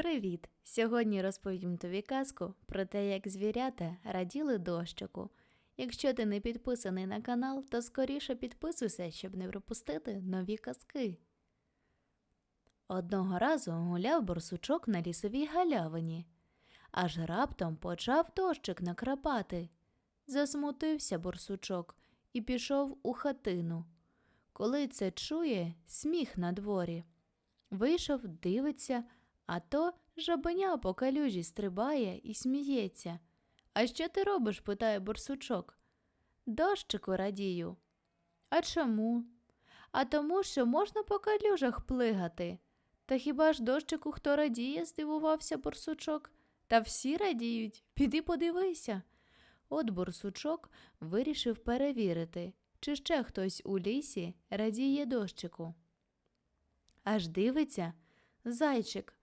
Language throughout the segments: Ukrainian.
Привіт! Сьогодні розповім тобі казку про те, як звірята раділи дощику. Якщо ти не підписаний на канал, то скоріше підписуйся, щоб не пропустити нові казки. Одного разу гуляв борсучок на лісовій галявині, аж раптом почав дощик накрапати. Засмутився борсучок і пішов у хатину. Коли це чує, сміх на дворі. Вийшов, дивиться, а то жабеня по калюжі стрибає і сміється. А що ти робиш? питає борсучок. Дощику радію. А чому? А тому, що можна по калюжах плигати. Та хіба ж дощику хто радіє? здивувався борсучок. Та всі радіють. Піди подивися. От борсучок вирішив перевірити, чи ще хтось у лісі радіє дощику. Аж дивиться, зайчик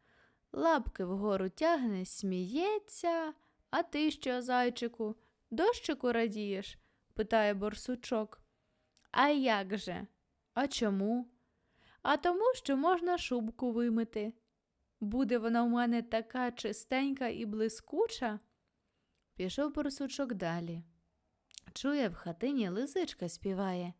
лапки вгору тягне, сміється. А ти що, зайчику, дощику радієш? питає борсучок. А як же? А чому? А тому, що можна шубку вимити. Буде вона в мене така чистенька і блискуча. Пішов борсучок далі. Чує, в хатині лисичка співає.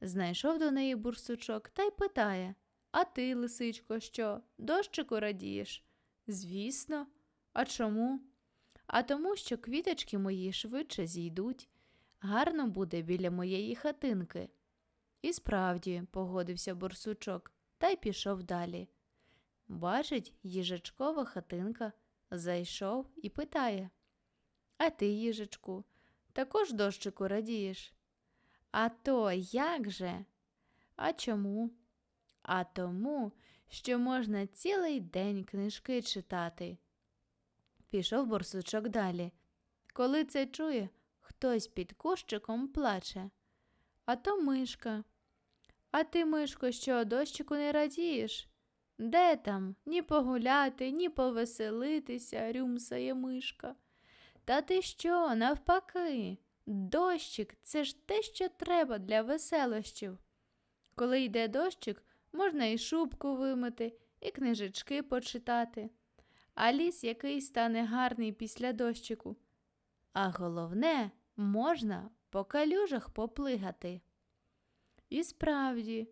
Знайшов до неї бурсучок та й питає А ти, лисичко, що, дощику радієш? Звісно. А чому? А тому, що квіточки мої швидше зійдуть. Гарно буде біля моєї хатинки. І справді, погодився борсучок, та й пішов далі. Бачить, їжачкова хатинка зайшов і питає А ти, їжачку, також дощику радієш? А то як же? А чому? А тому, що можна цілий день книжки читати. Пішов борсучок далі. Коли це чує, хтось під кущиком плаче. А то мишка. А ти, мишко, що дощику не радієш? Де там? Ні погуляти, ні повеселитися, рюмсає мишка. Та ти що, навпаки, дощик це ж те, що треба для веселощів. Коли йде дощик, можна і шубку вимити, і книжечки почитати, а ліс який стане гарний після дощику. А головне, можна по калюжах поплигати. І справді,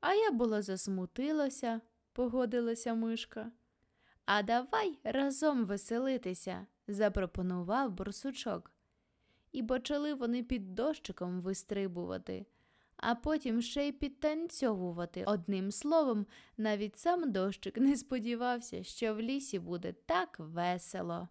а я була засмутилася, погодилася мишка. А давай разом веселитися, запропонував борсучок. І почали вони під дощиком вистрибувати а потім ще й підтанцьовувати. Одним словом, навіть сам дощик не сподівався, що в лісі буде так весело.